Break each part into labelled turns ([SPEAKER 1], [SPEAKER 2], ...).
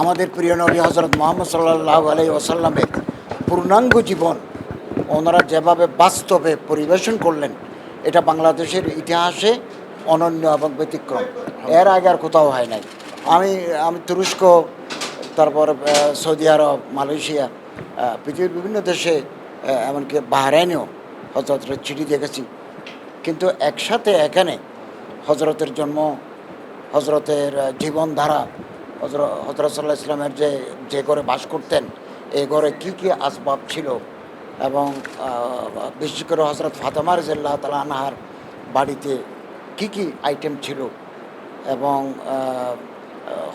[SPEAKER 1] আমাদের প্রিয় নবী হজরত মোহাম্মদ সাল্লাহ আলাই ওসাল্লামের পূর্ণাঙ্গ জীবন ওনারা যেভাবে বাস্তবে পরিবেশন করলেন, এটা বাংলাদেশের ইতিহাসে অনন্য এবং ব্যতিক্রম। এর আগে আর কোথাও হয় নাই। আমি আমি তুরস্ক, তারপর সৌদি আরব, মালয়েশিয়া পৃথিবীর বিভিন্ন দেশে এমনকি বাহরাইনেও হজরতের চিঠি দেখেছি। কিন্তু একসাথে এখানে হজরতের জন্ম হজরতের জীবনধারা হজরত হজরত সাল্লাহ ইসলামের যে যে ঘরে বাস করতেন, এই ঘরে কী কী আসবাব ছিল? এবং বিশেষ করে হজরত ফাতেমা রাজিয়াল্লাহ তালা আনহার বাড়িতে কী কী আইটেম ছিল? এবং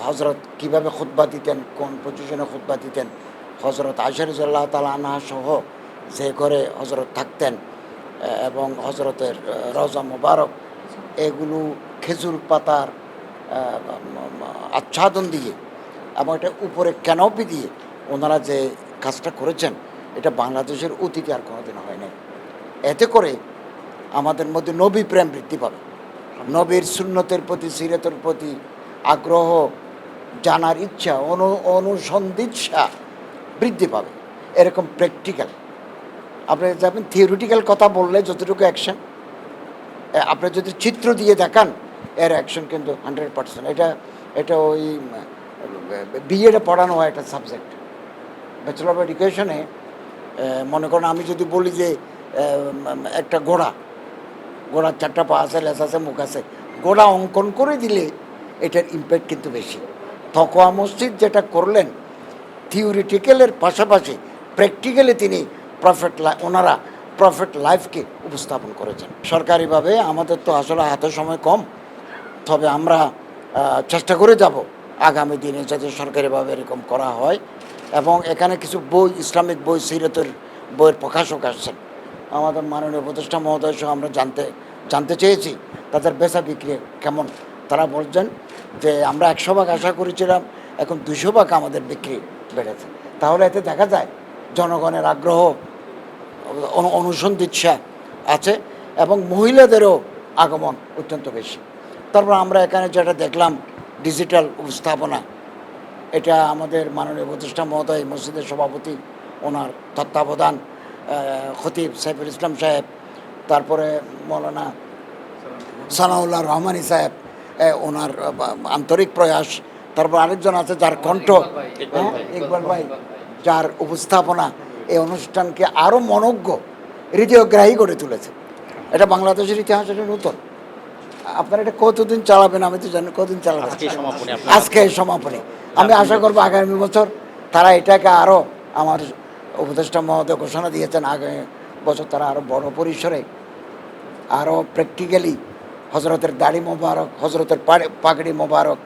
[SPEAKER 1] হজরত কীভাবে খুতবা দিতেন? কোন পজিশনে খুতবা দিতেন? হজরত আশারুজ্লাহ তালা আনহা সহ যে ঘরে হজরত থাকতেন, এবং হজরতের রজা মোবারক, এগুলো খেজুর পাতার আচ্ছাদন দিয়ে এবং এটা উপরে ক্যানপি দিয়ে ওনারা যে কাজটা করেছেন, এটা বাংলাদেশের অতীতে আর কোনোদিন হয় নাই। এতে করে আমাদের মধ্যে নবী প্রেম বৃদ্ধি পাবে। নবীর সুন্নতের প্রতি, সিরতের প্রতি আগ্রহ জানার ইচ্ছা, অনু, অনুসন্ধিৎসা বৃদ্ধি পাবে। এরকম প্র্যাকটিক্যাল আপনি যাবেন থিওরিটিক্যাল কথা বললে যতটুকু অ্যাকশন আপনি যদি চিত্র দিয়ে দেখান এর অ্যাকশন কিন্তু হান্ড্রেড পার্সেন্ট এটা এটা ওই বিএডে পড়ানো হয় একটা সাবজেক্ট ব্যাচেলর অফ এডুকেশনে মনে করেন আমি যদি বলি যে একটা ঘোড়া, ঘোড়ার চারটা পা আছে লেস আছে, মুখ আছে, ঘোড়া অঙ্কন করে দিলে এটার ইম্প্যাক্ট কিন্তু বেশি। থকোয়া মসজিদ যেটা করলেন থিওরিটিক্যালের পাশাপাশি প্র্যাকটিক্যালি তিনি প্রফেট ওনারা প্রফেট লাইফকে উপস্থাপন করেছেন। সরকারিভাবে আমাদের তো আসলে হাতে সময় কম। তবে আমরা চেষ্টা করে যাব আগামী দিনে যাতে সরকারিভাবে এরকম করা হয় এবং এখানে কিছু বই, ইসলামিক বই সিরতের বইয়ের প্রকাশক আসছেন। আমাদের মাননীয় উপদেষ্টা মহোদয় সহ আমরা জানতে জানতে চেয়েছি তাদের বেচা বিক্রি কেমন। তারা বলছেন যে আমরা একশো ভাগ আশা করেছিলাম, এখন দুশো ভাগ আমাদের বিক্রি বেড়েছে। তাহলে এতে দেখা যায় জনগণের আগ্রহ, অনু- অনুসন্ধিৎসা আছে এবং মহিলাদেরও আগমন অত্যন্ত বেশি। তারপর আমরা এখানে যেটা দেখলাম ডিজিটাল উপস্থাপনা এটা আমাদের মাননীয় প্রতিষ্ঠা মহোদয় মসজিদের সভাপতি ওনার তত্ত্বাবধান খতিব সাইফুল ইসলাম সাহেব তারপরে মৌলানা সানাউল্লাহ রহমানি সাহেব ওনার আন্তরিক প্রয়াস তারপর আরেকজন আছে যার কণ্ঠ হ্যাঁ, ইকবাল ভাই যার উপস্থাপনা এই অনুষ্ঠানকে আরও মনজ্ঞ হৃদয়গ্রাহী করে তুলেছে। এটা বাংলাদেশের ইতিহাস এটা নতুন। আপনারা এটা কতদিন চালাবেন আমি তো জানি কতদিন চালাবেন?
[SPEAKER 2] আজকে সমাপনী
[SPEAKER 1] আজকে এই সমাপনী। আমি আশা করব আগামী বছর তারা এটাকে আরও আমার উপদেষ্টা মহোদয় ঘোষণা দিয়েছেন আগামী বছর তারা আরও বড় পরিসরে আরও প্র্যাকটিক্যালি হজরতের দাড়ি মোবারক হজরতের পাড়ে- পাগড়ি মোবারক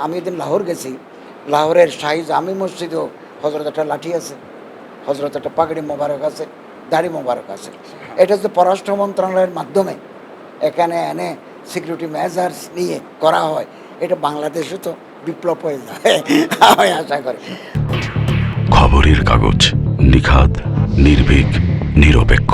[SPEAKER 1] আমি এদিন লাহোর গেছি। লাহোরের শাহি আমি মসজিদেও হজরত একটা লাঠি আছে হজরত একটা পাগড়ি মোবারক আছে দাড়ি মোবারক আছে। এটা হচ্ছে পররাষ্ট্র মন্ত্রণালয়ের মাধ্যমে। এখানে এনে সিকিউরিটি মেজার্স নিয়ে করা হয়। এটা বাংলাদেশে তো বিপ্লব হয়ে যায়, আমি আশা করি।
[SPEAKER 3] খবরের কাগজ নিখাত নির্ভীক, নিরপেক্ষ।